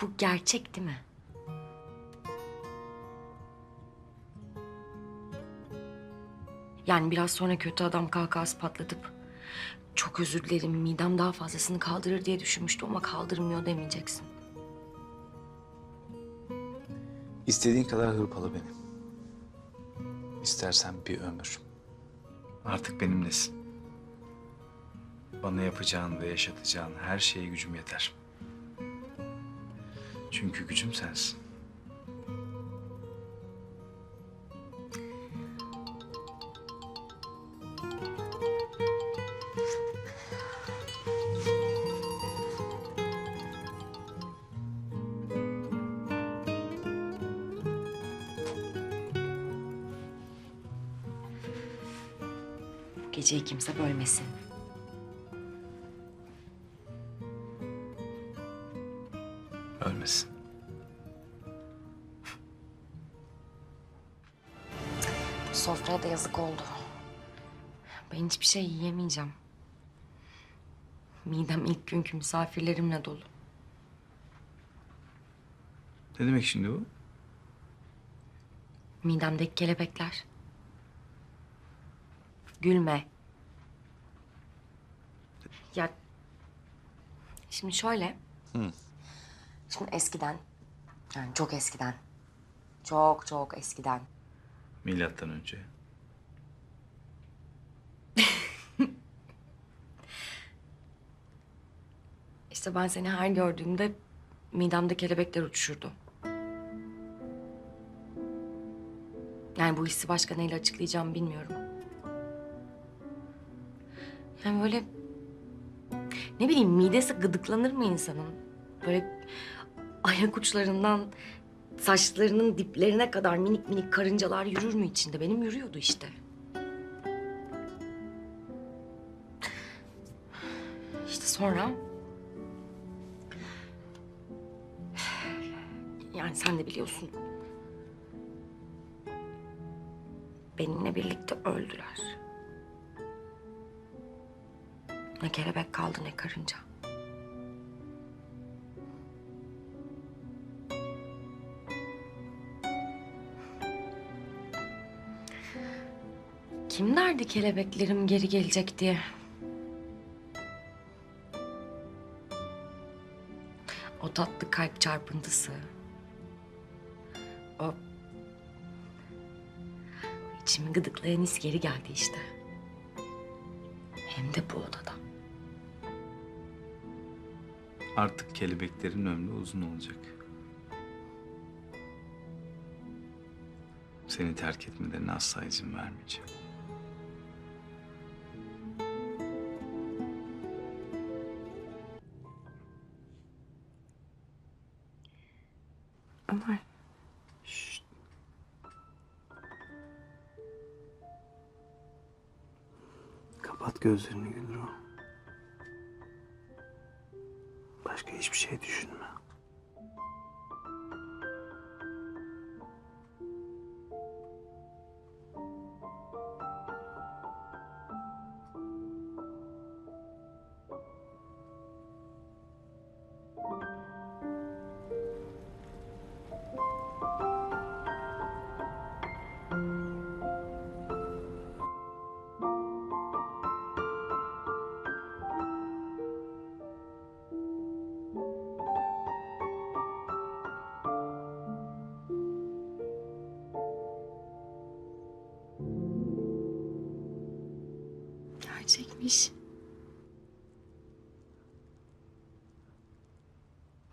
Bu gerçek değil mi? Yani biraz sonra kötü adam kahkahası patlatıp çok özür dilerim midem daha fazlasını kaldırır diye düşünmüştüm ama kaldırmıyor demeyeceksin. İstediğin kadar hırpala beni. İstersen bir ömür. Artık benimlesin. Bana yapacağın ve yaşatacağın her şeye gücüm yeter. Çünkü gücüm sensin. Bu geceyi kimse bölmesin. Sofraya da yazık oldu. Ben hiçbir şey yiyemeyeceğim. Midem ilk günkü misafirlerimle dolu. Ne demek şimdi bu? Midemdeki kelebekler. Gülme. Ya şimdi şöyle. Şimdi eskiden, yani çok eskiden, çok çok eskiden Milattan önce. işte ben seni her gördüğümde midemde kelebekler uçuşurdu. Yani bu hissi başka neyle açıklayacağımı bilmiyorum. Yani böyle ne bileyim midesi gıdıklanır mı insanın? Böyle ayak uçlarından saçlarının diplerine kadar minik minik karıncalar yürür mü içinde? Benim yürüyordu işte. İşte sonra... Yani sen de biliyorsun. Benimle birlikte öldüler. Ne kelebek kaldı ne karınca. Kim derdi kelebeklerim geri gelecek diye? O tatlı kalp çarpıntısı. O içimi gıdıklayan his geri geldi işte. Hem de bu odada. Artık kelebeklerin ömrü uzun olacak. Seni terk etmelerine asla izin vermeyeceğim. Ömer. Kapat gözlerini Gülru. Başka hiçbir şey düşünme. Gerçekmiş.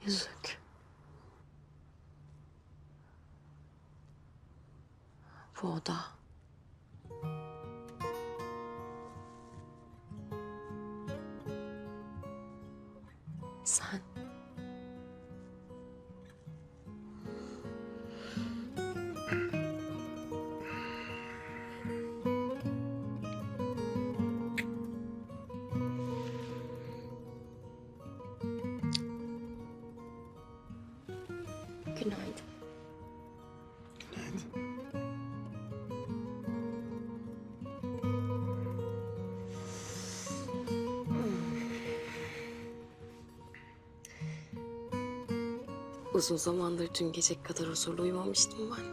Yüzük. Bu oda. Sen. Uzun zamandır dün gece kadar huzurlu uyumamıştım ben.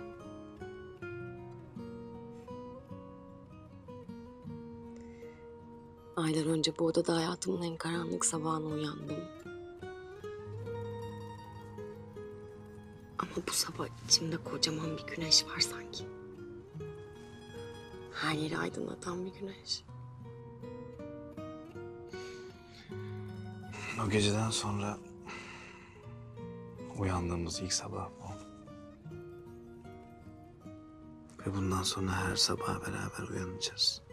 Aylar önce bu odada hayatımın en karanlık sabahına uyandım. Ama bu sabah içimde kocaman bir güneş var sanki. Her yeri aydınlatan bir güneş. O geceden sonra uyandığımız ilk sabah bu. Ve bundan sonra her sabah beraber uyanacağız.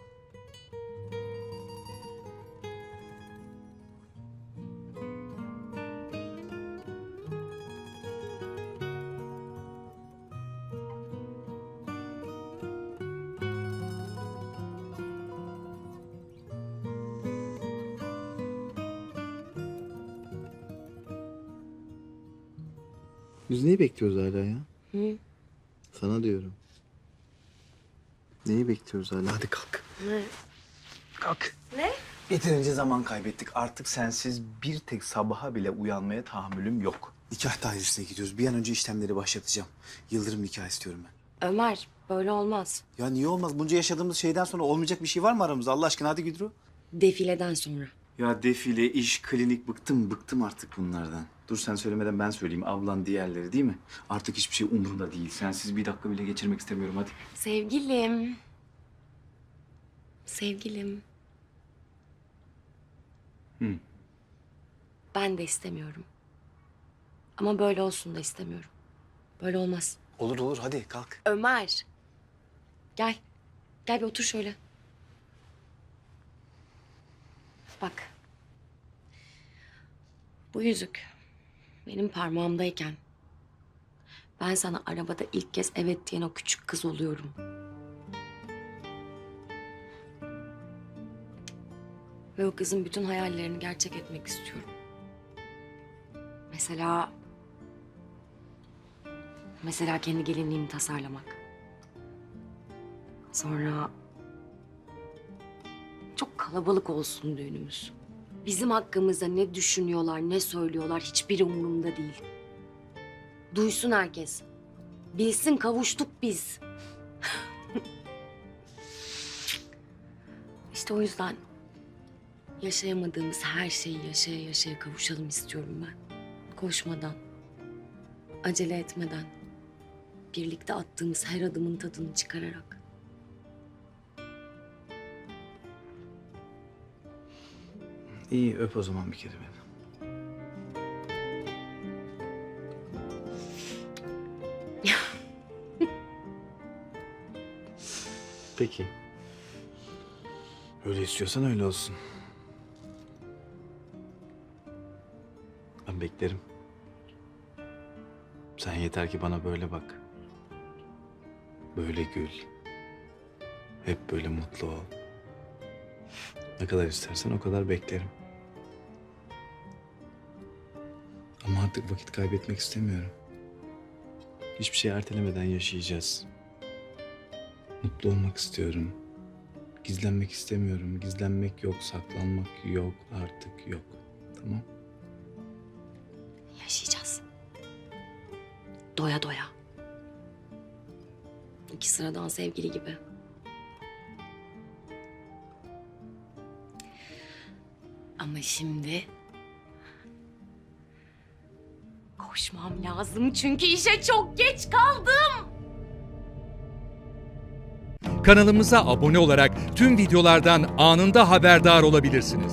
Biz neyi bekliyoruz hala ya? Hı? Sana diyorum. Neyi bekliyoruz hala? Hadi kalk. Ne? Kalk. Ne? Yeterince zaman kaybettik. Artık sensiz bir tek sabaha bile uyanmaya tahammülüm yok. Nikah dairesine gidiyoruz. Bir an önce işlemleri başlatacağım. Yıldırım nikah istiyorum ben. Ömer, böyle olmaz. Ya niye olmaz? Bunca yaşadığımız şeyden sonra olmayacak bir şey var mı aramızda? Allah aşkına hadi Güdru. Defileden sonra. Ya defile, iş, klinik bıktım. Bıktım artık bunlardan. Dur sen söylemeden ben söyleyeyim. Ablan diğerleri değil mi? Artık hiçbir şey umurumda değil. Sensiz bir dakika bile geçirmek istemiyorum hadi. Sevgilim. Sevgilim. Hı. Ben de istemiyorum. Ama böyle olsun da istemiyorum. Böyle olmaz. Olur olur hadi kalk. Ömer. Gel. Gel bir otur şöyle. Bak. Bu yüzük benim parmağımdayken ben sana arabada ilk kez evet diyen o küçük kız oluyorum. Ve o kızın bütün hayallerini gerçek etmek istiyorum. Mesela Mesela kendi gelinliğimi tasarlamak. Sonra çok kalabalık olsun düğünümüz. Bizim hakkımızda ne düşünüyorlar, ne söylüyorlar hiçbiri umurumda değil. Duysun herkes. Bilsin kavuştuk biz. işte o yüzden yaşayamadığımız her şeyi yaşaya yaşaya kavuşalım istiyorum ben. Koşmadan, acele etmeden, birlikte attığımız her adımın tadını çıkararak. İyi öp o zaman bir kere beni. Peki. Öyle istiyorsan öyle olsun. Ben beklerim. Sen yeter ki bana böyle bak. Böyle gül. Hep böyle mutlu ol. Ne kadar istersen o kadar beklerim. Ama artık vakit kaybetmek istemiyorum. Hiçbir şey ertelemeden yaşayacağız. Mutlu olmak istiyorum. Gizlenmek istemiyorum. Gizlenmek yok, saklanmak yok, artık yok. Tamam? Yaşayacağız. Doya doya. İki sıradan sevgili gibi. Ama şimdi koşmam lazım çünkü işe çok geç kaldım. Kanalımıza abone olarak tüm videolardan anında haberdar olabilirsiniz.